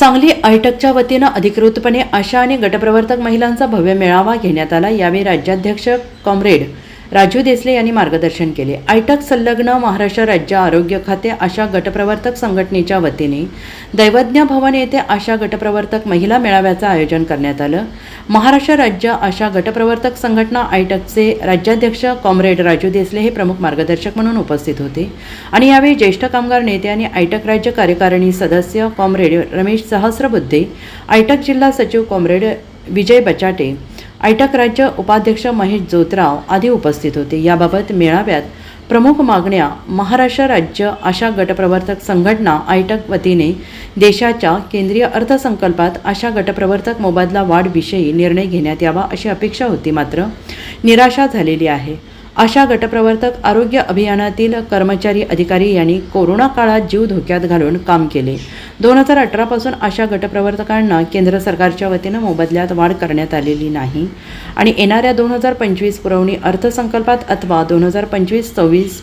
सांगली आयटकच्या वतीनं अधिकृतपणे आशा आणि गटप्रवर्तक महिलांचा भव्य मेळावा घेण्यात आला. यावेळी राज्याध्यक्ष कॉम्रेड राजू देसले यांनी मार्गदर्शन केले. आयटक संलग्न महाराष्ट्र राज्य आरोग्य खाते आशा गटप्रवर्तक संघटनेच्या वतीने दैवज्ञ भवन येथे आशा गटप्रवर्तक महिला मेळाव्याचं आयोजन करण्यात आलं. महाराष्ट्र राज्य आशा गटप्रवर्तक संघटना आयटकचे राज्याध्यक्ष कॉम्रेड राजू देसले हे प्रमुख मार्गदर्शक म्हणून उपस्थित होते. आणि यावेळी ज्येष्ठ कामगार नेते आणि आयटक राज्य कार्यकारिणी सदस्य कॉम्रेड रमेश सहस्रबुद्धे आयटक जिल्हा सचिव कॉम्रेड विजय बचाटे आयटक राज्य उपाध्यक्ष महेश जोतराव आदी उपस्थित होते. याबाबत मेळाव्यात प्रमुख मागण्या महाराष्ट्र राज्य आशा गटप्रवर्तक संघटना आयटक वतीने देशाच्या केंद्रीय अर्थसंकल्पात आशा गटप्रवर्तक मोबदला वाढविषयी निर्णय घेण्यात यावा अशी अपेक्षा होती. मात्र निराशा झालेली आहे. अशा गटप्रवर्तक आरोग्य अभियानातील कर्मचारी अधिकारी यांनी कोरोना काळात जीव धोक्यात घालून काम केले. दोन हजार अठरापासून अशा गटप्रवर्तकांना केंद्र सरकारच्या वतीनं मोबदल्यात वाढ करण्यात आलेली नाही. आणि येणाऱ्या दोन हजार पंचवीस पुरवणी अर्थसंकल्पात अथवा दोन हजार पंचवीस सव्वीस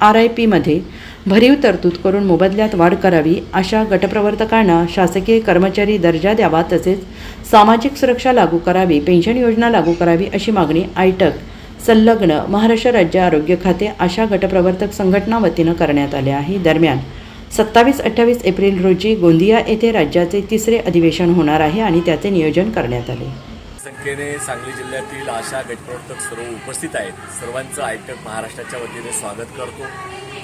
आर आय पीमध्ये भरीव तरतूद करून मोबदल्यात वाढ करावी अशा गटप्रवर्तकांना शासकीय कर्मचारी दर्जा द्यावा तसेच सामाजिक सुरक्षा लागू करावी पेन्शन योजना लागू करावी अशी मागणी आयटक संलग्न महाराष्ट्र राज्य आरोग्य खाते आशा गटप्रवर्तक संघटना वतीनं करण्यात आले आहे. दरम्यान सत्तावीस अठ्ठावीस एप्रिल रोजी गोंदिया येथे राज्याचे तिसरे अधिवेशन होणार आहे आणि त्याचे नियोजन करण्यात आले. संख्येने सांगली जिल्ह्यातील आशा गटप्रवर्तक सर्व उपस्थित आहेत. सर्वांचं आयटक महाराष्ट्राच्या वतीने स्वागत करतो.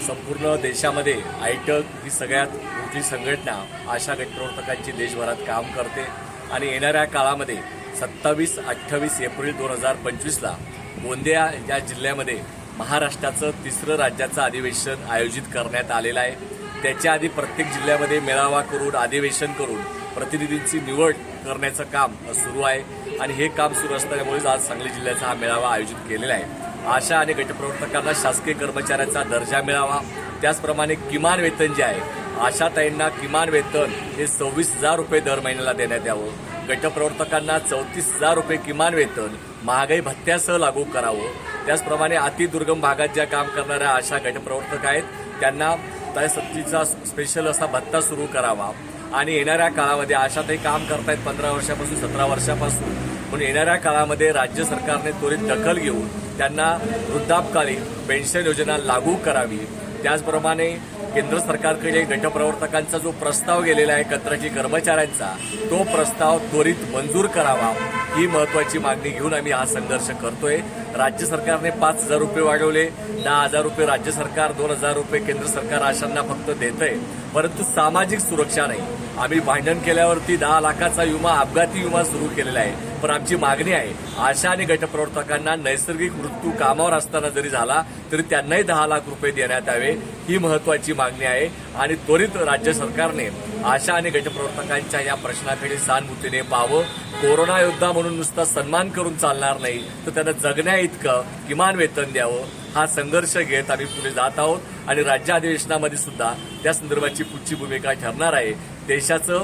संपूर्ण देशामध्ये आयटक ही सगळ्यात मोठी संघटना आशा गटप्रवर्तकांची देशभरात काम करते. आणि येणाऱ्या काळामध्ये सत्तावीस अठ्ठावीस एप्रिल दोन हजार पंचवीसला गोंदिया या जिल्ह्यामध्ये महाराष्ट्राचं तिसरं राज्याचं अधिवेशन आयोजित करण्यात आलेलं आहे. त्याच्या आधी प्रत्येक जिल्ह्यामध्ये मेळावा करून अधिवेशन करून प्रतिनिधींची निवड करण्याचं काम सुरू आहे. आणि हे काम सुरू असल्यामुळेच आज सांगली जिल्ह्याचा हा मेळावा आयोजित केलेला आहे. आशा आणि गटप्रवर्तकांना शासकीय कर्मचाऱ्याचा दर्जा मिळावा. त्याचप्रमाणे किमान वेतन जे आहे आशाताईंना किमान वेतन हे सव्वीस हजार रुपये दर महिन्याला देण्यात यावं. गटप्रवर्तकांना चौतीस हजार रुपये किमान वेतन महागाई भत्त्यासह लागू करावं. त्याचप्रमाणे अतिदुर्गम भागात ज्या काम करणाऱ्या आशा गटप्रवर्तक आहेत त्यांना त्या स्पेशल असा भत्ता सुरू करावा. आणि येणाऱ्या काळामध्ये आशाताई काम करतायत पंधरा वर्षापासून सतरा वर्षापासून. पण येणाऱ्या काळामध्ये राज्य सरकारने त्वरित दखल घेऊन त्यांना वृद्धापकालीन पेन्शन योजना लागू करावी. त्याचप्रमाणे केंद्र सरकारकडे गटप्रवर्तकांचा जो प्रस्ताव गेलेला आहे कंत्राटी कर्मचाऱ्यांचा तो प्रस्ताव त्वरित मंजूर करावा ही महत्वाची मागणी घेऊन आम्ही हा संघर्ष करतोय. राज्य सरकारने पाच हजार रुपये वाढवले दहा हजार रुपये राज्य सरकार दोन हजार रुपये केंद्र सरकार आशांना फक्त देत आहे परंतु सामाजिक सुरक्षा नाही. आम्ही भांडण केल्यावरती दहा लाखाचा विमा अपघाती विमा सुरू केलेला आहे. पण आमची मागणी आहे आशा आणि गटप्रवर्तकांना नैसर्गिक मृत्यू कामावर असताना जरी झाला तरी त्यांनाही दहा लाख रुपये देण्यात यावे ही महत्वाची मागणी आहे. आणि त्वरित राज्य सरकारने आशा आणि गटप्रवर्तकांच्या या प्रश्नाकडे सहानुभूतीने पाहावं. कोरोना योद्धा म्हणून नुसता सन्मान करून चालणार नाही तर त्यांना जगण्या इतकं किमान वेतन द्यावं. हा संघर्ष घेत आम्ही पुढे जात आहोत. आणि राज्य अधिवेशनामध्ये सुद्धा त्या संदर्भाची पुढची भूमिका ठरणार आहे. देशाचं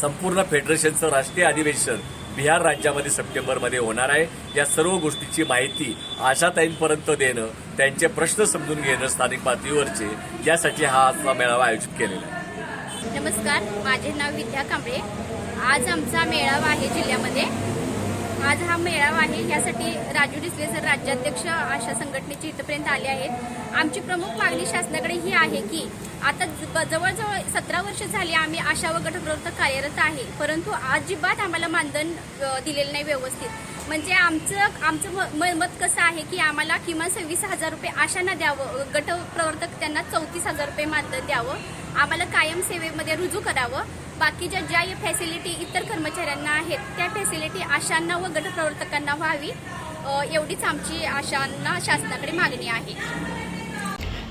संपूर्ण फेडरेशनचं राष्ट्रीय अधिवेशन बिहार राज्यामध्ये सप्टेंबरमध्ये होणार आहे. या सर्व गोष्टीची माहिती आशाताईंपर्यंत देणं त्यांचे प्रश्न समजून घेणं स्थानिक पातळीवरचे यासाठी हा आजचा मेळावा आयोजित केलेला आहे. नमस्कार माझे नाव विद्या कांबळे. आज आमचा मेळावा आहे जिल्ह्यामध्ये. आज हा मेळावा आहे यासाठी राजू डिसले सर राज्याध्यक्ष आशा संघटनेचे इथपर्यंत आले आहेत. आमची प्रमुख मागणी शासनाकडे ही आहे की आता ज- जवळजवळ सतरा वर्ष झाली आम्ही आशा व गटप्रवर्तक कार्यरत आहे. परंतु अजिबात आम्हाला मानधन दिलेलं नाही व्यवस्थित. म्हणजे आमचं आमचं म- म- मत कसं आहे की आम्हाला किमान सव्वीस हजार रुपये आशांना द्यावं गटप्रवर्तक त्यांना चौतीस हजार रुपये मानधन द्यावं आम्हाला कायम सेवेमध्ये रुजू करावं. बाकीच्या ज्या फॅसिलिटी इतर कर्मचाऱ्यांना आहेत त्या फॅसिलिटी आशांना व गटप्रवर्तकांना व्हावी एवढीच आमची आशांना शासनाकडे मागणी आहे.